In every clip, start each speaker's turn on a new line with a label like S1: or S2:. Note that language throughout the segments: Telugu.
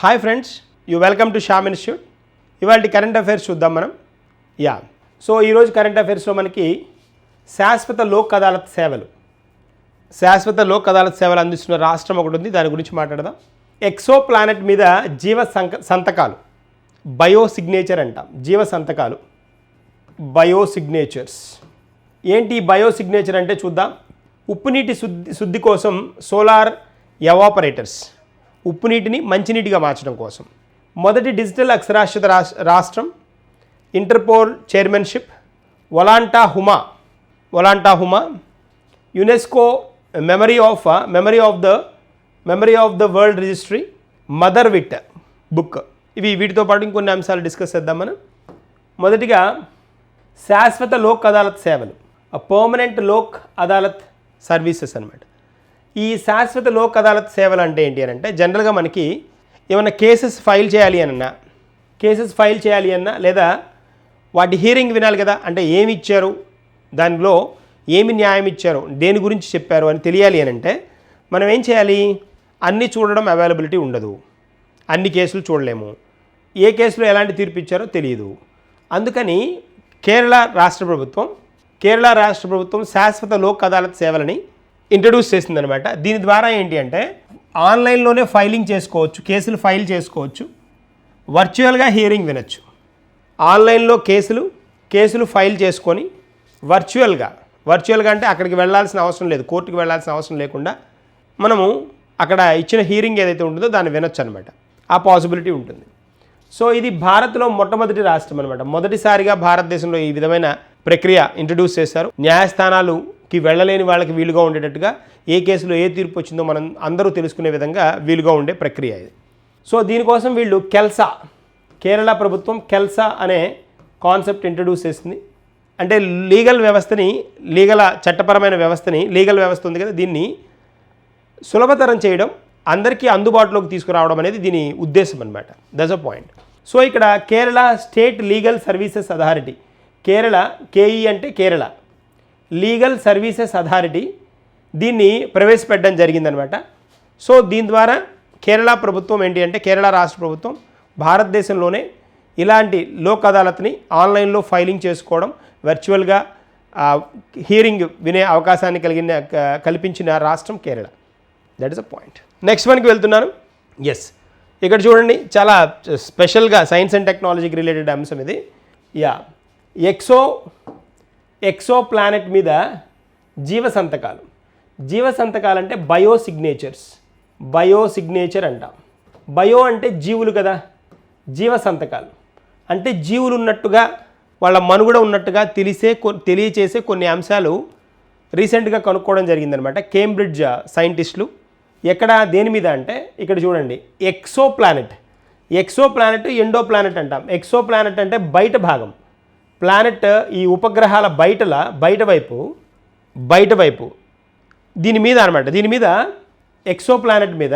S1: Hi friends you welcome to Sham institute ఇవాళ కరెంట్ అఫైర్స్ చూద్దాం మనం. యా సో ఈరోజు కరెంట్ అఫైర్స్లో మనకి శాశ్వత లోక్ అదాలత్ సేవలు. శాశ్వత లోక్ అదాలత్ సేవలు అందిస్తున్న రాష్ట్రం ఒకటి ఉంది దాని గురించి మాట్లాడదాం. ఎక్సో ప్లానెట్ మీద జీవ సంక సంతకాలు. బయో సిగ్నేచర్ అంటాం జీవ సంతకాలు. బయో సిగ్నేచర్స్ ఏంటి బయో సిగ్నేచర్ అంటే చూద్దాం. ఉప్పునీటి శుద్ధి శుద్ధి కోసం సోలార్ ఎవాపరేటర్స్ ఉప్పు నీటిని మంచినీటిగా మార్చడం కోసం. మొదటి డిజిటల్ అక్షరాస్యత రాష్ట్రం ఇంటర్పోల్ చైర్మన్షిప్ వలాంటా హుమా వలాంటా Huma UNESCO memory of memory of the memory of the world registry mother wit book. ఇవి వీటితో పాటు ఇంకొన్ని అంశాలు డిస్కస్ చేద్దాం మనం. మొదటిగా శాశ్వత లోక్ అదాలత్ సేవలు పర్మనెంట్ లోక్ అదాలత్ సర్వీసెస్ అనమాట ఈ శాశ్వత లోక్ అదాలత్ సేవలు అంటే ఏంటి అని అంటే జనరల్గా మనకి ఏమైనా కేసెస్ ఫైల్ చేయాలి అన్నా కేసెస్ ఫైల్ చేయాలి అన్నా లేదా వాటి హీరింగ్ వినాలి కదా అంటే ఏమి ఇచ్చారు దానిలో ఏమి న్యాయం ఇచ్చారు దేని గురించి చెప్పారు అని తెలియాలి అని అంటే మనం ఏం చేయాలి? అన్నీ చూడడం అవైలబిలిటీ ఉండదు. అన్ని కేసులు చూడలేము. ఏ కేసులో ఎలాంటి తీర్పు ఇచ్చారో తెలియదు. అందుకని కేరళ రాష్ట్ర ప్రభుత్వం కేరళ రాష్ట్ర ప్రభుత్వం శాశ్వత లోక్ అదాలత్ సేవలని ఇంట్రడ్యూస్ చేసిందనమాట. దీని ద్వారా ఏంటి అంటే ఆన్లైన్లోనే ఫైలింగ్ చేసుకోవచ్చు కేసులు ఫైల్ చేసుకోవచ్చు వర్చువల్గా హియరింగ్ వినొచ్చు. ఆన్లైన్లో కేసులు కేసులు ఫైల్ చేసుకొని వర్చువల్గా వర్చువల్గా అంటే అక్కడికి వెళ్ళాల్సిన అవసరం లేదు కోర్టుకి వెళ్ళాల్సిన అవసరం లేకుండా మనము అక్కడ ఇచ్చిన హీరింగ్ ఏదైతే ఉంటుందో దాన్ని వినొచ్చు అనమాట ఆ పాసిబిలిటీ ఉంటుంది. సో ఇది భారత్లో మొట్టమొదటి రాష్ట్రం అనమాట. మొదటిసారిగా భారతదేశంలో ఈ విధమైన ప్రక్రియ ఇంట్రడ్యూస్ చేశారు. కి వెళ్ళలేని వాళ్ళకి వీలుగా ఉండేటట్టుగా ఏ కేసులో ఏ తీర్పు వచ్చిందో మనం అందరూ తెలుసుకునే విధంగా వీలుగా ఉండే ప్రక్రియ ఇది. సో దీనికోసం వీళ్ళు కెల్సా కేరళ ప్రభుత్వం కెల్సా అనే కాన్సెప్ట్ ఇంట్రడ్యూస్ చేసింది. అంటే లీగల్ వ్యవస్థని లీగల చట్టపరమైన వ్యవస్థని లీగల్ వ్యవస్థ ఉంది కదా దీన్ని సులభతరం చేయడం అందరికీ అందుబాటులోకి తీసుకురావడం అనేది దీని ఉద్దేశం అనమాట దస్ అ పాయింట్ సో ఇక్కడ Kerala state legal services authority Kerala KE అంటే కేరళ. లీగల్ సర్వీసెస్ అథారిటీ దీన్ని ప్రవేశపెట్టడం జరిగిందనమాట. సో దీని ద్వారా కేరళ ప్రభుత్వం ఏంటి అంటే కేరళ రాష్ట్ర ప్రభుత్వం భారతదేశంలోనే ఇలాంటి లోక్ అదాలత్ని ఆన్లైన్లో ఫైలింగ్ చేసుకోవడం వర్చువల్గా హియరింగ్ వినే అవకాశాన్ని కలిగిన కల్పించిన రాష్ట్రం Kerala. That is a point next వన్కి వెళ్తున్నాను. ఎస్ ఇక్కడ చూడండి చాలా స్పెషల్గా సైన్స్ అండ్ టెక్నాలజీకి రిలేటెడ్ అంశం ఇది. యా ఎక్సో ఎక్సో ప్లానెట్ మీద జీవ సంతకాలు జీవ సంతకాలు అంటే. బయో సిగ్నేచర్స్ బయో సిగ్నేచర్ అంటాం బయో అంటే జీవులు కదా. జీవ సంతకాలు అంటే జీవులు ఉన్నట్టుగా వాళ్ళ మనుగడ ఉన్నట్టుగా తెలిసే కొ తెలియచేసే కొన్ని అంశాలు రీసెంట్గా కనుక్కోవడం జరిగిందనమాట. కేంబ్రిడ్జ్ సైంటిస్టులు. ఎక్కడ దేని మీద అంటే ఇక్కడ చూడండి. Exo planet exo planet endo planet అంటాం. ఎక్సో ప్లానెట్ అంటే బయట భాగం. ప్లానెట్ ఈ ఉపగ్రహాల బయటల బయట వైపు బయట వైపు దీని మీద అనమాట దీని మీద ఎక్సో ప్లానెట్ మీద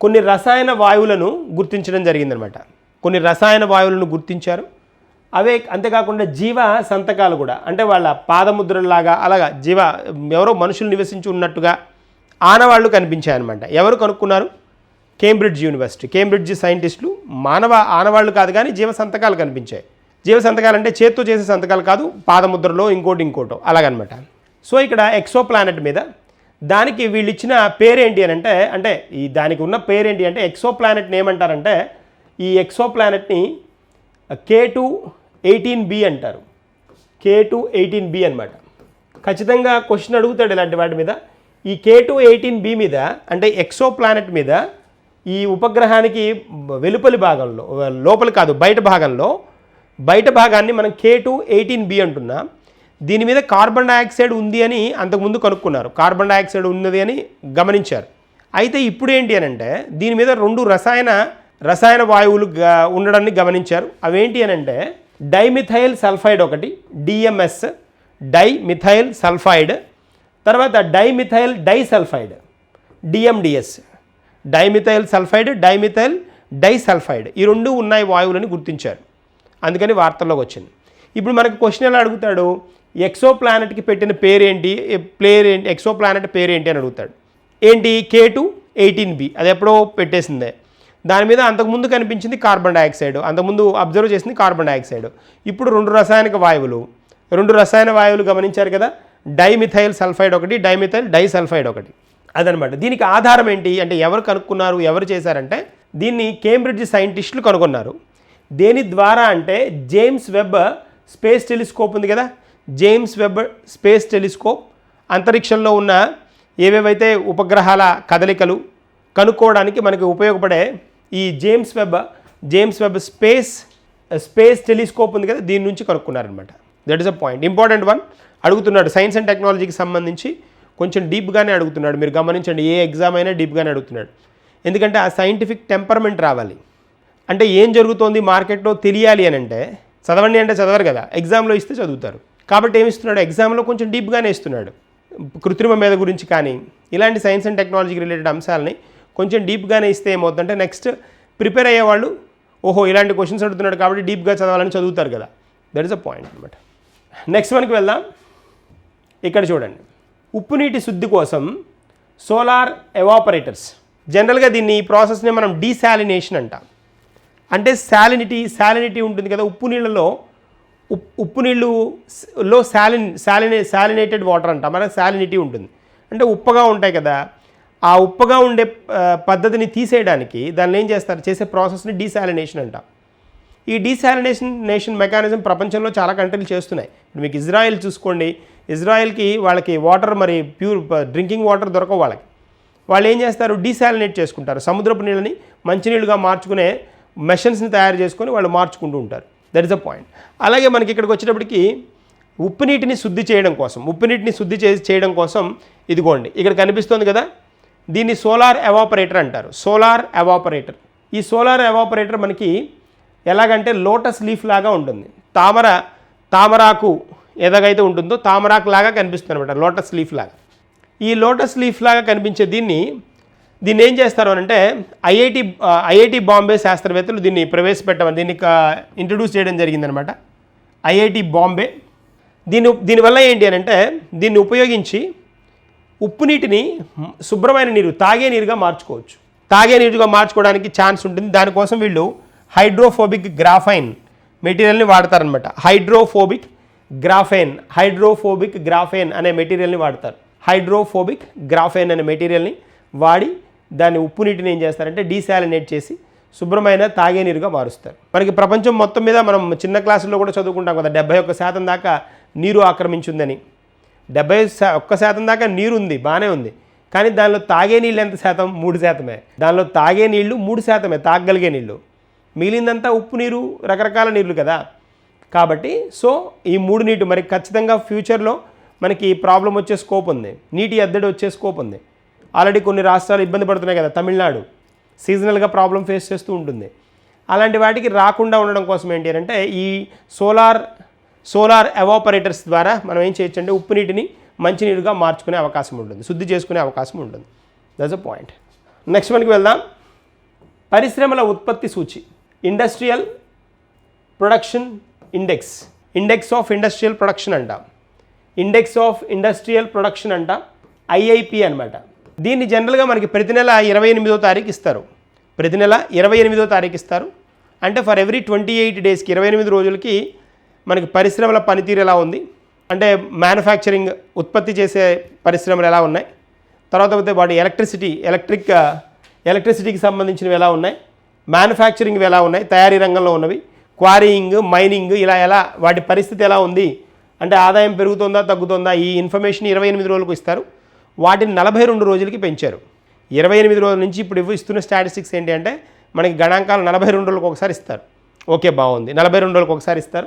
S1: కొన్ని రసాయన వాయువులను గుర్తించడం జరిగిందనమాట కొన్ని రసాయన వాయువులను గుర్తించారు. అవే అంతేకాకుండా జీవ సంతకాలు కూడా అంటే వాళ్ళ పాదముద్రలాగా అలాగా జీవ ఎవరో మనుషులు నివసించి ఉన్నట్టుగా ఆనవాళ్ళు కనిపించాయన్నమాట. ఎవరు కనుక్కున్నారు? Cambridge university. కేంబ్రిడ్జ్ సైంటిస్టులు మానవ ఆనవాళ్ళు కాదు కానీ జీవ సంతకాలు కనిపించాయి. జీవ సంతకాలు అంటే చేత్తో చేసే సంతకాలు కాదు పాదముద్రలో ఇంకోటి ఇంకోటో అలాగనమాట. సో ఇక్కడ ఎక్సో ప్లానెట్ మీద దానికి వీళ్ళు ఇచ్చిన పేరేంటి అని అంటే అంటే ఈ దానికి ఉన్న పేరేంటి అంటే ఎక్సో ప్లానెట్ని ఏమంటారంటే ఈ ఎక్సో ప్లానెట్ని కే టూ ఎయిటీన్ బి అంటారు. కే టూ ఎయిటీన్ బి అనమాట ఖచ్చితంగా క్వశ్చన్ అడుగుతాడు ఇలాంటి వాటి మీద. ఈ కే టూ ఎయిటీన్ బి మీద అంటే ఎక్సో ప్లానెట్ మీద ఈ ఉపగ్రహానికి వెలుపలి భాగంలో లోపలి కాదు బయట భాగంలో బయట భాగాన్ని మనం కే టూ ఎయిటీన్ బి అంటున్నాం. దీని మీద కార్బన్ డయాక్సైడ్ ఉంది అని అంతకుముందు కనుక్కున్నారు. కార్బన్ డయాక్సైడ్ ఉన్నది అని గమనించారు. అయితే ఇప్పుడు ఏంటి అని అంటే దీని మీద రెండు రసాయన రసాయన వాయువులు ఉండడాన్ని గమనించారు. అవేంటి అని అంటే డైమిథైల్ సల్ఫైడ్ ఒకటి డిఎంఎస్ డైమిథైల్ సల్ఫైడ్ తర్వాత dimethyl disulphide DMDS dimethyl sulphide dimethyl disulphide ఈ రెండు ఉన్నాయి వాయువులని గుర్తించారు. అందుకని వార్తల్లోకి వచ్చింది. ఇప్పుడు మనకు క్వశ్చన్ ఎలా అడుగుతాడు? ఎక్సో ప్లానెట్కి పెట్టిన పేరేంటి? ప్లేర్ ఏంటి? ఎక్సో ప్లానెట్ పేరేంటి అని అడుగుతాడు. ఏంటి? కే టు ఎయిటీన్ బి అది ఎప్పుడో పెట్టేసిందే. దాని మీద అంతకుముందు కనిపించింది కార్బన్ డైఆక్సైడ్. అంతకుముందు అబ్జర్వ్ చేసింది కార్బన్ డైఆక్సైడ్. ఇప్పుడు రెండు రసాయనిక వాయువులు. రెండు రసాయన వాయువులు గమనించారు కదా? డైమిథైల్ సల్ఫైడ్ ఒకటి డైమిథైల్ డైసల్ఫైడ్ ఒకటి. అదనమాట. దీనికి ఆధారం ఏంటి? అంటే ఎవరు కనుక్కున్నారు? ఎవరు చేశారంటే దీన్ని కేంబ్రిడ్జ్ సైంటిస్టులు కనుగొన్నారు. దేని ద్వారా అంటే జేమ్స్ వెబ్ స్పేస్ టెలిస్కోప్ ఉంది కదా? జేమ్స్ వెబ్ స్పేస్ టెలిస్కోప్ అంతరిక్షంలో ఉన్న ఏవేవైతే ఉపగ్రహాల కదలికలు కనుక్కోవడానికి మనకి ఉపయోగపడే ఈ James Webb James Webb space space telescope ఉంది కదా? దీని నుంచి కనుక్కున్నారనమాట that is a point important one అడుగుతున్నాడు. సైన్స్ అండ్ టెక్నాలజీకి సంబంధించి కొంచెం డీప్గానే అడుగుతున్నాడు. మీరు గమనించండి. ఏ ఎగ్జామ్ అయినా డీప్గానే అడుగుతున్నాడు. ఎందుకంటే ఆ సైంటిఫిక్ టెంపర్మెంట్ రావాలి. అంటే ఏం జరుగుతోంది మార్కెట్లో తెలియాలి అని అంటే చదవండి అంటే చదవరు కదా ఎగ్జామ్లో ఇస్తే చదువుతారు. కాబట్టి ఏమి ఇస్తున్నాడు? ఎగ్జామ్లో కొంచెం డీప్గానే ఇస్తున్నాడు. కృత్రిమ మీద గురించి కానీ ఇలాంటి సైన్స్ అండ్ టెక్నాలజీకి రిలేటెడ్ అంశాలని కొంచెం డీప్గానే ఇస్తే ఏమవుతుందంటే నెక్స్ట్ ప్రిపేర్ అయ్యేవాళ్ళు ఓహో ఇలాంటి క్వశ్చన్స్ అడుగుతున్నాడు కాబట్టి డీప్గా చదవాలని చదువుతారు కదా. దట్ ఇస్ అ పాయింట్ అనమాట నెక్స్ట్ వన్కి వెళ్దాం. ఇక్కడ చూడండి. ఉప్పు నీటి శుద్ధి కోసం సోలార్ ఎవాపరేటర్స్ జనరల్గా దీన్ని ఈ ప్రాసెస్ని మనం డీసాలినేషన్ అంటాం. అంటే శాలినిటీ శాలినిటీ ఉంటుంది కదా ఉప్పు నీళ్ళలో ఉప్ ఉప్పు నీళ్ళు లో శాలిన్ శాలినే శాలినేటెడ్ వాటర్ అంట మన శాలినిటీ ఉంటుంది. అంటే ఉప్పగా ఉంటాయి కదా ఆ ఉప్పగా ఉండే పద్ధతిని తీసేయడానికి దాన్ని ఏం చేస్తారు చేసే ప్రాసెస్ని డీశాలినేషన్ అంట. ఈ డీశాలినేషన్ నేషన్ మెకానిజం ప్రపంచంలో చాలా కంట్రీలు చేస్తున్నాయి. ఇప్పుడు మీకు ఇజ్రాయెల్ చూసుకోండి ఇజ్రాయెల్కి వాళ్ళకి వాటర్ మరి ప్యూర్ డ్రింకింగ్ వాటర్ దొరకవు వాళ్ళకి. వాళ్ళు ఏం చేస్తారు డీశాలినేట్ చేసుకుంటారు. సముద్రపు నీళ్ళని మంచినీళ్ళుగా మార్చుకునే మెషన్స్ని తయారు చేసుకొని వాళ్ళు మార్చుకుంటూ ఉంటారు. దట్ ఇస్ అ పాయింట్ అలాగే మనకి ఇక్కడికి వచ్చేటప్పటికి ఉప్పు నీటిని శుద్ధి చేయడం కోసం ఉప్పు నీటిని శుద్ధి చేసి చేయడం కోసం ఇదిగోండి ఇక్కడ కనిపిస్తోంది కదా దీన్ని సోలార్ ఎవాపరేటర్ అంటారు. సోలార్ ఎవాపరేటర్ ఈ సోలార్ ఎవాపరేటర్ మనకి ఎలాగంటే లోటస్ లీఫ్ లాగా ఉంటుంది. తామర తామరాకు ఎలాగైతే ఉంటుందో తామరాకు లాగా కనిపిస్తుంది అనమాట లోటస్ లీఫ్ లాగా. ఈ లోటస్ లీఫ్ లాగా కనిపించే దీన్ని దీన్ని ఏం చేస్తారు అని అంటే ఐఐటి ఐఐటి బాంబే శాస్త్రవేత్తలు దీన్ని ప్రవేశపెట్టమని దీన్ని ఇంట్రడ్యూస్ చేయడం జరిగిందనమాట. ఐఐటి బాంబే. దీని దీనివల్ల ఏంటి అని అంటే దీన్ని ఉపయోగించి ఉప్పు నీటిని శుభ్రమైన నీరు తాగే నీరుగా మార్చుకోవచ్చు. తాగే నీరుగా మార్చుకోవడానికి ఛాన్స్ ఉంటుంది. దానికోసం వీళ్ళు హైడ్రోఫోబిక్ గ్రాఫైన్ మెటీరియల్ని వాడతారనమాట. హైడ్రోఫోబిక్ గ్రాఫైన్ హైడ్రోఫోబిక్ గ్రాఫైన్ అనే మెటీరియల్ని వాడతారు. హైడ్రోఫోబిక్ గ్రాఫైన్ అనే మెటీరియల్ని వాడి దాన్ని ఉప్పు నీటిని ఏం చేస్తారంటే డీసాలినేట్ చేసి శుభ్రమైన తాగే నీరుగా మారుస్తారు. మనకి ప్రపంచం మొత్తం మీద మనం చిన్న క్లాసుల్లో కూడా చదువుకుంటాం కదా డెబ్బై ఒక్క శాతం దాకా నీరు ఆక్రమించుందని. డెబ్బై ఒక్క శాతం దాకా నీరు ఉంది బాగానే ఉంది. కానీ దానిలో తాగే నీళ్ళు ఎంత శాతం? మూడు శాతమే. దానిలో తాగే నీళ్ళు మూడు శాతమే తాగగలిగే నీళ్ళు. మిగిలిందంతా ఉప్పు నీరు రకరకాల నీళ్ళు కదా. కాబట్టి సో ఈ మూడు నీటి మరి ఖచ్చితంగా ఫ్యూచర్లో మనకి ప్రాబ్లం వచ్చే స్కోప్ ఉంది. నీటి ఎద్దడి వచ్చే స్కోప్ ఉంది. ఆల్రెడీ కొన్ని రాష్ట్రాలు ఇబ్బంది పడుతున్నాయి కదా తమిళనాడు. సీజనల్గా ప్రాబ్లం ఫేస్ చేస్తూ ఉంటుంది. అలాంటి వాటికి రాకుండా ఉండడం కోసం ఏంటి అంటే ఈ సోలార్ సోలార్ ఎవాపరేటర్స్ ద్వారా మనం ఏం చేయొచ్చు అంటే ఉప్పు నీటిని మంచినీరుగా మార్చుకునే అవకాశం ఉంటుంది శుద్ధి చేసుకునే అవకాశం ఉంటుంది. దట్స్ అ పాయింట్ నెక్స్ట్ మనకి వెళ్దాం. పరిశ్రమల ఉత్పత్తి సూచి industrial production index index of industrial production అంటాం. ఇండెక్స్ ఆఫ్ ఇండస్ట్రియల్ ప్రొడక్షన్ అంట ఐఐపి అనమాట దీన్ని జనరల్గా మనకి ప్రతి నెల ఇరవై ఎనిమిదో తారీఖు ఇస్తారు. ప్రతి నెల ఇరవై ఎనిమిదో తారీఖు ఇస్తారు. అంటే ఫర్ ఎవ్రీ ట్వంటీ ఎయిట్ డేస్కి ఇరవై ఎనిమిది రోజులకి మనకి పరిశ్రమల పనితీరు ఎలా ఉంది? అంటే మ్యానుఫ్యాక్చరింగ్ ఉత్పత్తి చేసే పరిశ్రమలు ఎలా ఉన్నాయి? తర్వాత పోతే వాటి ఎలక్ట్రిసిటీ ఎలక్ట్రిక్ ఎలక్ట్రిసిటీకి సంబంధించినవి ఎలా ఉన్నాయి? మ్యానుఫ్యాక్చరింగ్ ఎలా ఉన్నాయి? తయారీ రంగంలో ఉన్నవి. క్వారీయింగ్ మైనింగ్ ఇలా ఎలా వాటి పరిస్థితి ఎలా ఉంది? అంటే ఆదాయం పెరుగుతుందా తగ్గుతుందా? ఈ ఇన్ఫర్మేషన్ ఇరవై ఎనిమిది రోజులకు ఇస్తారు. వాటిని నలభై రెండు రోజులకి పెంచారు. ఇరవై ఎనిమిది రోజుల నుంచి ఇప్పుడు ఇస్తున్న స్టాటిస్టిక్స్ ఏంటి అంటే మనకి గణాంకాలు నలభై రెండు రోజులకు ఒకసారి ఇస్తారు. ఓకే బాగుంది. నలభై రెండు రోజులకు ఒకసారి ఇస్తారు.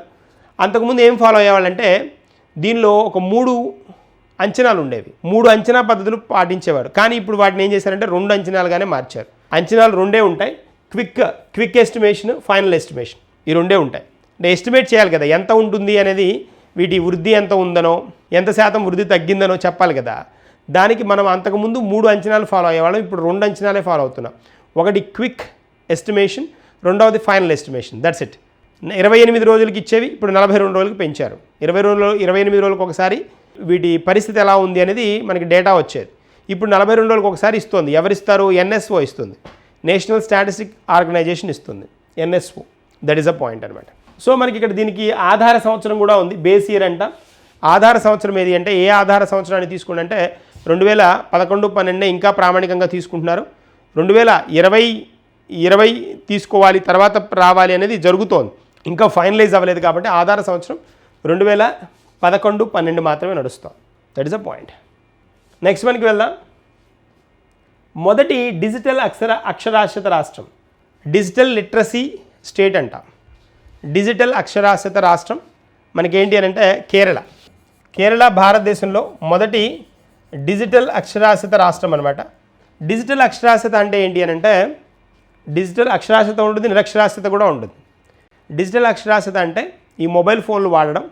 S1: అంతకుముందు ఏం ఫాలో అయ్యేవాళ్ళంటే దీనిలో ఒక మూడు అంచనాలు ఉండేవి. మూడు అంచనా పద్ధతులు పాటించేవారు. కానీ ఇప్పుడు వాటిని ఏం చేశారంటే రెండు అంచనాలుగానే మార్చారు. అంచనాలు రెండే ఉంటాయి. Quick quick estimation final estimation ఈ రెండే ఉంటాయి. అంటే ఎస్టిమేట్ చేయాలి కదా. ఎంత ఉంటుంది అనేది వీటి వృద్ధి ఎంత ఉందనో ఎంత శాతం వృద్ధి తగ్గిందనో చెప్పాలి కదా. దానికి మనం అంతకుముందు మూడు అంచనాలు ఫాలో అయ్యేవాళ్ళం. ఇప్పుడు రెండు అంచనాలే ఫాలో అవుతున్నాం. ఒకటి క్విక్ ఎస్టిమేషన్ రెండవది ఫైనల్ ఎస్టిమేషన్ దట్స్ ఇట్ ఇరవై ఎనిమిది రోజులకి ఇచ్చేవి ఇప్పుడు నలభై రెండు రోజులకు పెంచారు. ఇరవై రోజులు ఇరవై ఎనిమిది రోజులకు ఒకసారి వీటి పరిస్థితి ఎలా ఉంది అనేది మనకి డేటా వచ్చేది. ఇప్పుడు నలభై రెండు రోజులకు ఒకసారి ఇస్తుంది. ఎవరిస్తారు? ఎన్ఎస్ఓ ఇస్తుంది. నేషనల్ స్టాటిస్టిక్ ఆర్గనైజేషన్ ఇస్తుంది. NSO that is a point అనమాట సో మనకి ఇక్కడ దీనికి ఆధార సంవత్సరం కూడా ఉంది. బేస్ ఇయర్ అంట. ఆధార సంవత్సరం ఏది అంటే ఏ ఆధార సంవత్సరాన్ని తీసుకుంటే రెండు వేల పదకొండు పన్నెండునే ఇంకా ప్రామాణికంగా తీసుకుంటున్నారు. రెండు వేల ఇరవై ఇరవై తీసుకోవాలి తర్వాత రావాలి అనేది జరుగుతోంది. ఇంకా ఫైనలైజ్ అవ్వలేదు కాబట్టి ఆధార సంవత్సరం రెండు వేల పదకొండు పన్నెండు మాత్రమే నడుస్తాం. That is a point next వన్కి వెళ్దాం. మొదటి డిజిటల్ అక్షర అక్షరాస్యత రాష్ట్రం. డిజిటల్ లిటరసీ స్టేట్ అంట. డిజిటల్ అక్షరాస్యత రాష్ట్రం మనకేంటి అని అంటే కేరళ. కేరళ భారతదేశంలో మొదటి డిజిటల్ అక్షరాస్యత రాష్ట్రం అనమాట డిజిటల్ అక్షరాస్యత అంటే ఏంటి అని అంటే డిజిటల్ అక్షరాస్యత ఉంటుంది నిరక్షరాస్యత కూడా ఉంటుంది. డిజిటల్ అక్షరాస్యత అంటే ఈ మొబైల్ ఫోన్లు వాడడం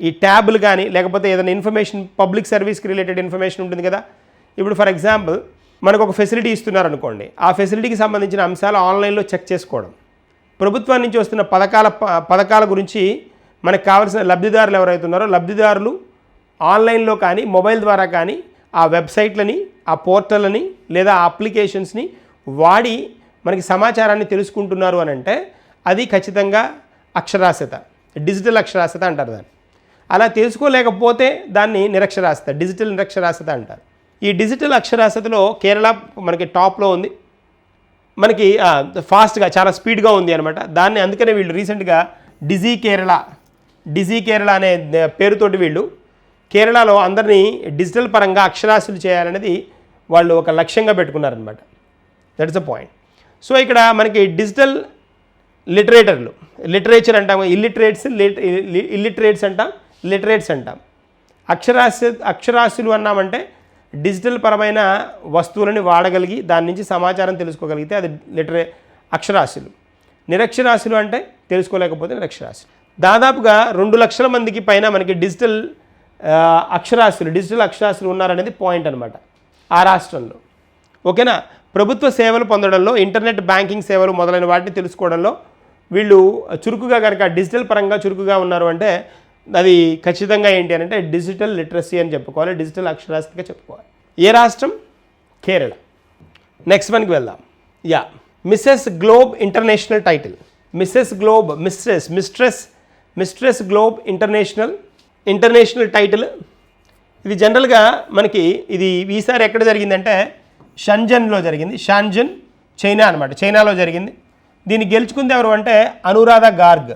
S1: ఈ ట్యాబ్లు కానీ లేకపోతే ఏదైనా ఇన్ఫర్మేషన్ పబ్లిక్ సర్వీస్కి రిలేటెడ్ ఇన్ఫర్మేషన్ ఉంటుంది కదా. ఇప్పుడు ఫర్ ఎగ్జాంపుల్ మనకు ఒక ఫెసిలిటీ ఇస్తున్నారు అనుకోండి ఆ ఫెసిలిటీకి సంబంధించిన అంశాలు ఆన్లైన్లో చెక్ చేసుకోవడం. ప్రభుత్వం నుంచి వస్తున్న పథకాల ప- పథకాల గురించి మనకు కావాల్సిన లబ్ధిదారులు ఎవరైతున్నారో లబ్ధిదారులు ఆన్లైన్లో కానీ మొబైల్ ద్వారా కానీ ఆ వెబ్సైట్లని ఆ పోర్టల్ని లేదా ఆ అప్లికేషన్స్ని వాడి మనకి సమాచారాన్ని తెలుసుకుంటున్నారు అని అంటే అది ఖచ్చితంగా అక్షరాస్యత డిజిటల్ అక్షరాస్యత అంటారు దాన్ని. అలా తెలుసుకోలేకపోతే దాన్ని నిరక్షరాస్యత డిజిటల్ నిరక్షరాస్యత అంటారు. ఈ డిజిటల్ అక్షరాస్యతలో కేరళ మనకి టాప్లో ఉంది. మనకి ఫాస్ట్గా చాలా స్పీడ్గా ఉంది అనమాట దాన్ని అందుకనే వీళ్ళు రీసెంట్గా డిజీ కేరళ డిజీ కేరళ అనే పేరుతోటి వీళ్ళు కేరళలో అందరినీ డిజిటల్ పరంగా అక్షరాస్యులు చేయాలనేది వాళ్ళు ఒక లక్ష్యంగా పెట్టుకున్నారనమాట దట్స్ అ పాయింట్ సో ఇక్కడ మనకి డిజిటల్ లిటరేటర్లు లిటరేచర్ అంటాం ఇల్లిటరేట్స్ ఇల్లిటరేట్స్ అంటాం లిటరేట్స్ అంటాం. అక్షరాస్య అక్షరాస్యులు అన్నామంటే డిజిటల్ పరమైన వస్తువులని వాడగలిగి దాని నుంచి సమాచారం తెలుసుకోగలిగితే అది లిటరే అక్షరాస్యులు. నిరక్షరాస్యులు అంటే తెలుసుకోలేకపోతే నిరక్షరాస్యులు. దాదాపుగా రెండు లక్షల మందికి పైన మనకి డిజిటల్ అక్షరాస్యులు డిజిటల్ అక్షరాస్యులు ఉన్నారనేది పాయింట్ అనమాట ఆ రాష్ట్రంలో. ఓకేనా? ప్రభుత్వ సేవలు పొందడంలో ఇంటర్నెట్ బ్యాంకింగ్ సేవలు మొదలైన వాటిని తెలుసుకోవడంలో వీళ్ళు చురుకుగా కనుక డిజిటల్ పరంగా చురుకుగా ఉన్నారు అంటే అది ఖచ్చితంగా ఏంటి అని అంటే డిజిటల్ లిటరసీ అని చెప్పుకోవాలి డిజిటల్ అక్షరాస్యతగా చెప్పుకోవాలి. ఏ రాష్ట్రం? కేరళ. నెక్స్ట్ వన్కి వెళ్దాం. Yeah Mrs globe international title Mrs globe mistress mistress mistress globe international international title. ఇది జనరల్గా మనకి ఇది ఈసారి ఎక్కడ జరిగిందంటే షంజన్లో జరిగింది. షాంజన్ చైనా అనమాట చైనాలో జరిగింది. దీన్ని గెలుచుకుంది ఎవరు అంటే అనురాధ గార్గ్.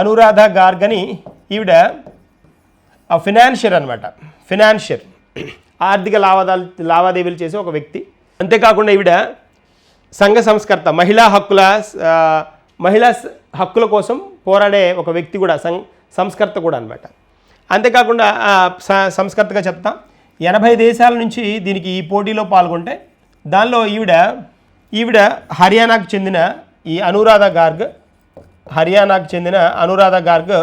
S1: అనురాధ గార్గ్ అని ఈవిడ ఆ ఫినాన్షియర్ అనమాట ఫినాన్షియర్. ఆర్థిక లావాదాలు లావాదేవీలు చేసే ఒక వ్యక్తి. అంతేకాకుండా ఈవిడ సంఘ సంస్కర్త మహిళా హక్కుల మహిళా హక్కుల కోసం పోరాడే ఒక వ్యక్తి కూడా సంస్కర్త కూడా అనమాట అంతేకాకుండా స- సంస్కర్తగా చెప్తాం. ఎనభై దేశాల నుంచి దీనికి ఈ పోటీలో పాల్గొంటే దానిలో ఈవిడ ఈవిడ హర్యానాకు చెందిన ఈ అనురాధ గార్గ్ హర్యానాకు చెందిన అనురాధ గార్గ్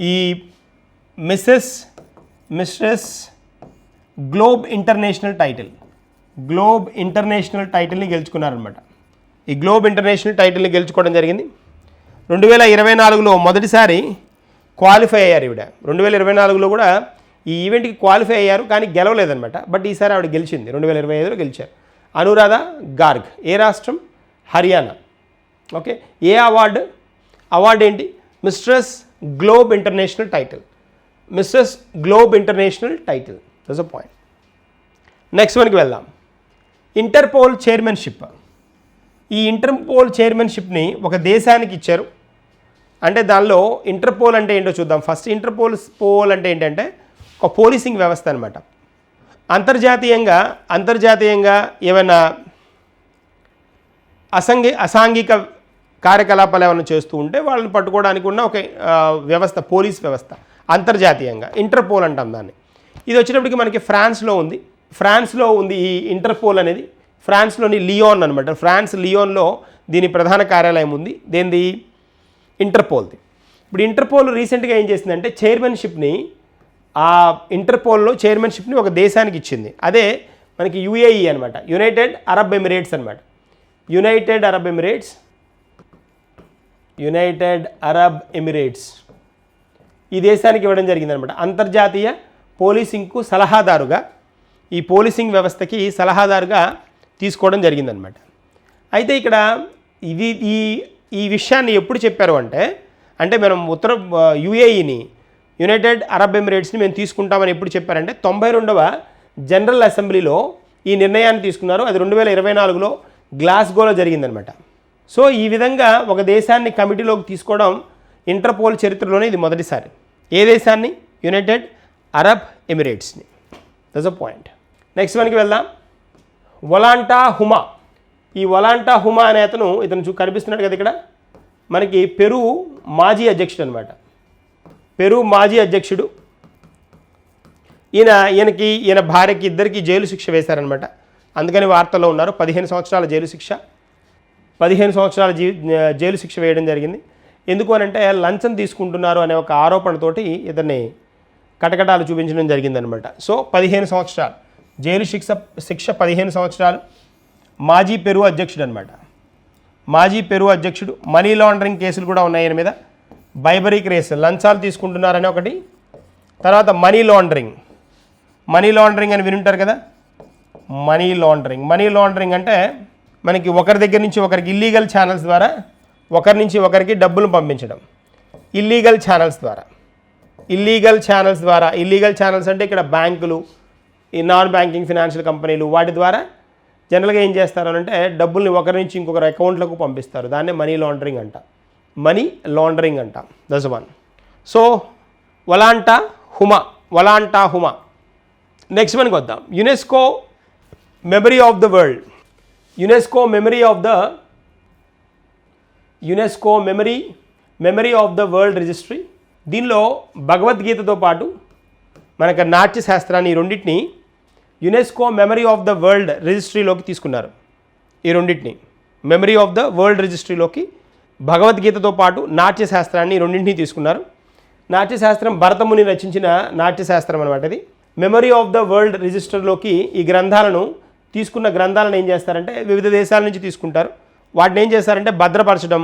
S1: ఈ Mrs mistress globe international title globe international టైటిల్ని గెలుచుకున్నారనమాట ఈ గ్లోబ్ ఇంటర్నేషనల్ టైటిల్ని గెలుచుకోవడం జరిగింది. రెండు వేల ఇరవై నాలుగులో మొదటిసారి క్వాలిఫై అయ్యారు ఈవిడ. రెండు వేల ఇరవై నాలుగులో కూడా ఈ ఈవెంట్కి క్వాలిఫై అయ్యారు కానీ గెలవలేదన్నమాట. బట్ ఈసారి ఆవిడ గెలిచింది. రెండు వేల ఇరవై ఐదులో గెలిచారు. అనురాధ గార్గ్ ఏ రాష్ట్రం? హర్యానా. ఓకే. ఏ అవార్డు? అవార్డు ఏంటి? Mistress globe international title. Mistress globe international title. That's a point next వన్కి వెళ్దాం. ఇంటర్పోల్ చైర్మన్షిప్ ఈ ఇంటర్పోల్ చైర్మన్షిప్ని ఒక దేశానికి ఇచ్చారు. అంటే దానిలో ఇంటర్పోల్ అంటే ఏంటో చూద్దాం. ఫస్ట్ ఇంటర్పోల్ పోల్ అంటే ఏంటంటే ఒక పోలీసింగ్ వ్యవస్థ అనమాట అంతర్జాతీయంగా అంతర్జాతీయంగా ఏమైనా అసంఘి అసాంఘిక కార్యకలాపాలు ఏమైనా చేస్తూ ఉంటే వాళ్ళని పట్టుకోవడానికి ఉన్న ఒక వ్యవస్థ పోలీస్ వ్యవస్థ. అంతర్జాతీయంగా. ఇంటర్పోల్ అంటాం దాన్ని. ఇది వచ్చినప్పటికీ మనకి ఫ్రాన్స్లో ఉంది. ఫ్రాన్స్లో ఉంది ఈ ఇంటర్పోల్ అనేది. ఫ్రాన్స్లోని లియోన్ అనమాట ఫ్రాన్స్ లియోన్లో దీని ప్రధాన కార్యాలయం ఉంది. దేనిది? ఇంటర్పోల్ది. ఇప్పుడు ఇంటర్పోల్ రీసెంట్గా ఏం చేసిందంటే చైర్మన్షిప్ని ఆ ఇంటర్పోల్లో చైర్మన్షిప్ని ఒక దేశానికి ఇచ్చింది. అదే మనకి యుఏఈ అనమాట యునైటెడ్ అరబ్ ఎమిరేట్స్ అనమాట United Arab Emirates United Arab Emirates ఈ దేశానికి ఇవ్వడం జరిగిందనమాట అంతర్జాతీయ పోలీసింగ్కు సలహాదారుగా ఈ పోలీసింగ్ వ్యవస్థకి సలహాదారుగా తీసుకోవడం జరిగిందనమాట అయితే ఇక్కడ ఇది ఈ ఈ విషయాన్ని ఎప్పుడు చెప్పారు అంటే అంటే మనం ఉత్తర యుఏఈని యునైటెడ్ అరబ్ ఎమిరేట్స్ని మేము తీసుకుంటామని ఎప్పుడు చెప్పారంటే తొంభై రెండవ జనరల్ అసెంబ్లీలో ఈ నిర్ణయాన్ని తీసుకున్నారు. అది రెండు వేల ఇరవై నాలుగులో గ్లాస్గోలో జరిగిందనమాట. సో ఈ విధంగా ఒక దేశాన్ని కమిటీలోకి తీసుకోవడం ఇంటర్పోల్ చరిత్రలోనే ఇది మొదటిసారి. ఏ దేశాన్ని? యునైటెడ్ అరబ్ ఎమిరేట్స్ని. దస్ అ పాయింట్ నెక్స్ట్ వన్కి వెళ్దాం. వలాంటా హుమా. ఈ వలాంటా హుమా అనే అతను ఇతను చూ కనిపిస్తున్నాడు కదా ఇక్కడ. మనకి పెరు మాజీ అధ్యక్షుడు అనమాట పెరు మాజీ అధ్యక్షుడు. ఈయన ఈయనకి ఈయన భార్యకి ఇద్దరికి జైలు శిక్ష వేశారనమాట అందుకని వార్తల్లో ఉన్నారు పదిహేను సంవత్సరాల జైలు శిక్ష. పదిహేను సంవత్సరాల జీ జైలు శిక్ష వేయడం జరిగింది. ఎందుకు అని అంటే లంచం తీసుకుంటున్నారు అనే ఒక ఆరోపణతోటి ఇతన్ని కటకటాలు చూపించడం జరిగిందనమాట సో పదిహేను సంవత్సరాలు. జైలు శిక్ష శిక్ష పదిహేను సంవత్సరాలు. మాజీ పెరువు అధ్యక్షుడు అనమాట మాజీ పెరువు అధ్యక్షుడు మనీ లాండరింగ్ కేసులు కూడా ఉన్నాయి ఆయన మీద. బైబరీ క్రేస్ లంచాలు తీసుకుంటున్నారని ఒకటి. తర్వాత మనీ లాండరింగ్. మనీ లాండరింగ్ అని వినుంటారు కదా? Money laundering. మనీ లాండరింగ్ అంటే మనకి ఒకరి దగ్గర నుంచి ఒకరికి ఇల్లీగల్ ఛానల్స్ ద్వారా ఒకరి నుంచి ఒకరికి డబ్బులు పంపించడం. ఇల్లీగల్ ఛానల్స్ ద్వారా. ఇల్లీగల్ ఛానల్స్ ద్వారా. ఇల్లీగల్ ఛానల్స్ అంటే ఇక్కడ బ్యాంకులు ఈ నాన్ బ్యాంకింగ్ ఫినాన్షియల్ కంపెనీలు వాటి ద్వారా జనరల్గా ఏం చేస్తారు అంటే డబ్బుల్ని ఒకరి నుంచి ఇంకొకరి అకౌంట్లకు పంపిస్తారు. దాన్నే మనీ లాండరింగ్ అంట. మనీ లాండరింగ్ అంట. దస్ వన్ సో వలాంటా హుమా. వలాంటా హుమా. నెక్స్ట్ మనకి వద్దాం UNESCO memory of the world. UNESCO memory of the UNESCO memory memory of the world registry. దీనిలో భగవద్గీతతో పాటు మనకు నాట్యశాస్త్రాన్ని ఈ రెండింటిని UNESCO memory of the world రిజిస్ట్రీలోకి తీసుకున్నారు. ఈ రెండింటిని మెమరీ ఆఫ్ ద వరల్డ్ రిజిస్ట్రీలోకి భగవద్గీతతో పాటు నాట్య శాస్త్రాన్ని రెండింటిని తీసుకున్నారు. నాట్యశాస్త్రం భరతముని రచించిన నాట్యశాస్త్రం అనమాట ఇది. మెమరీ ఆఫ్ ద వరల్డ్ రిజిస్టర్లోకి ఈ గ్రంథాలను తీసుకున్న గ్రంథాలను ఏం చేస్తారంటే వివిధ దేశాల నుంచి తీసుకుంటారు. వాటిని ఏం చేస్తారంటే భద్రపరచడం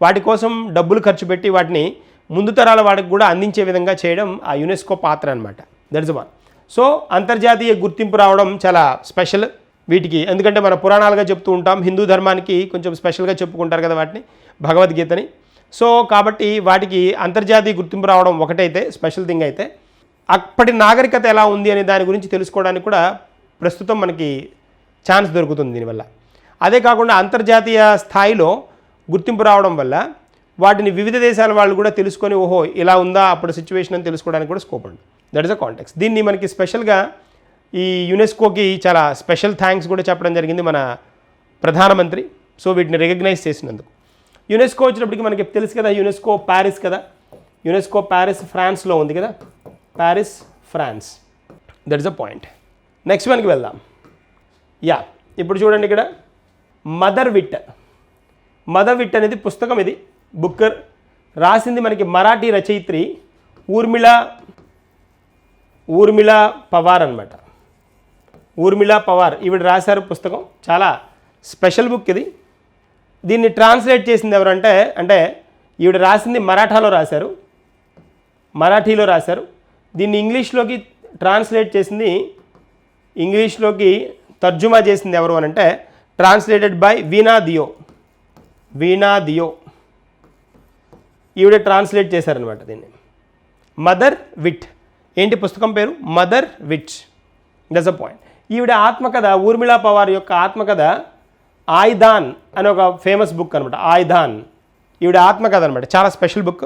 S1: వాటి కోసం డబ్బులు ఖర్చు పెట్టి వాటిని ముందు తరాల వాడికి కూడా అందించే విధంగా చేయడం ఆ యునెస్కో పాత్ర అనమాట దట్ ఇస్ వన్ సో అంతర్జాతీయ గుర్తింపు రావడం చాలా స్పెషల్ వీటికి. ఎందుకంటే మన పురాణాలుగా చెప్తూ ఉంటాం హిందూ ధర్మానికి కొంచెం స్పెషల్గా చెప్పుకుంటారు కదా వాటిని భగవద్గీతని. సో కాబట్టి వాటికి అంతర్జాతీయ గుర్తింపు రావడం ఒకటైతే స్పెషల్ థింగ్ అయితే. అప్పటి నాగరికత ఎలా ఉంది అనే దాని గురించి తెలుసుకోవడానికి కూడా ప్రస్తుతం మనకి ఛాన్స్ దొరుకుతుంది దీనివల్ల. అదే కాకుండా అంతర్జాతీయ స్థాయిలో గుర్తింపు రావడం వల్ల వాటిని వివిధ దేశాల వాళ్ళు కూడా తెలుసుకొని ఓహో ఇలా ఉందా అప్పుడు సిచ్యువేషన్ అని తెలుసుకోవడానికి కూడా స్కోప్ ఉంది. దట్ ఇస్ అ కాంటెక్స్ దీన్ని మనకి స్పెషల్గా ఈ యునెస్కోకి చాలా స్పెషల్ థ్యాంక్స్ కూడా చెప్పడం జరిగింది మన ప్రధానమంత్రి. సో వీటిని రికగ్నైజ్ చేసినందుకు. యునెస్కో వచ్చినప్పటికి మనకి తెలుసు కదా యునెస్కో ప్యారిస్ కదా. యునెస్కో ప్యారిస్ ఫ్రాన్స్లో ఉంది కదా. Paris France. That is a point next వన్కి వెళ్దాం. యా ఇప్పుడు చూడండి ఇక్కడ. మదర్ విట్ మదర్ విట్ అనేది పుస్తకం ఇది. బుక్కర్ రాసింది మనకి మరాఠీ రచయిత్రి ఊర్మిళ ఊర్మిళ పవార్ అనమాట ఊర్మిళ పవార్ ఈవిడ రాశారు పుస్తకం. చాలా స్పెషల్ బుక్ ఇది. దీన్ని ట్రాన్స్లేట్ చేసింది ఎవరంటే అంటే ఈవిడ రాసింది మరాఠాలో రాశారు. మరాఠీలో రాశారు. దీన్ని ఇంగ్లీష్లోకి ట్రాన్స్లేట్ చేసింది ఇంగ్లీష్లోకి తర్జుమా చేసింది ఎవరు అని అంటే ట్రాన్స్లేటెడ్ బై వీణా దియో. వీణా దియో. ఈవిడ ట్రాన్స్లేట్ చేశారనమాట దీన్ని. Mother wit. ఏంటి పుస్తకం పేరు? Mother wit this a point ఈవిడ ఆత్మకథ ఊర్మిళా పవార్ యొక్క ఆత్మకథ ఆయిధాన్ అనే ఒక ఫేమస్ బుక్ అనమాట ఆయిధాన్ ఈవిడ ఆత్మకథ అనమాట చాలా స్పెషల్ బుక్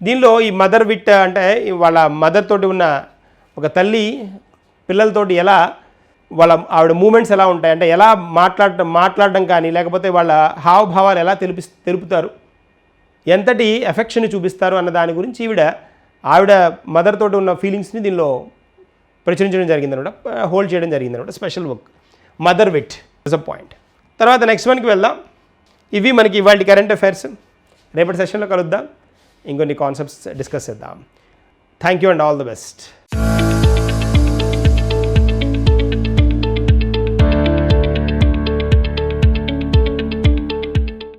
S1: దీనిలో ఈ మదర్ విట్ అంటే వాళ్ళ మదర్ తోటి ఉన్న ఒక తల్లి పిల్లలతోటి ఎలా వాళ్ళ ఆవిడ మూమెంట్స్ ఎలా ఉంటాయి అంటే ఎలా మాట్లాడటం మాట్లాడడం కానీ లేకపోతే వాళ్ళ హావభావాలు ఎలా తెలిపి తెలుపుతారు ఎంతటి ఎఫెక్షన్ చూపిస్తారు అన్న దాని గురించి ఈవిడ ఆవిడ మదర్ తోటి ఉన్న ఫీలింగ్స్ని దీనిలో ప్రచురించడం జరిగిందనమాట హోల్డ్ చేయడం జరిగిందనమాట special book mother wit is a point. తర్వాత నెక్స్ట్ వన్కి వెళ్దాం. ఇవి మనకి ఇవాళ కరెంట్ అఫైర్స్. రేపటి సెషన్లో కలుద్దాం. ఇంకొన్ని కాన్సెప్ట్స్ డిస్కస్ చేద్దాం. Thank you and all the best.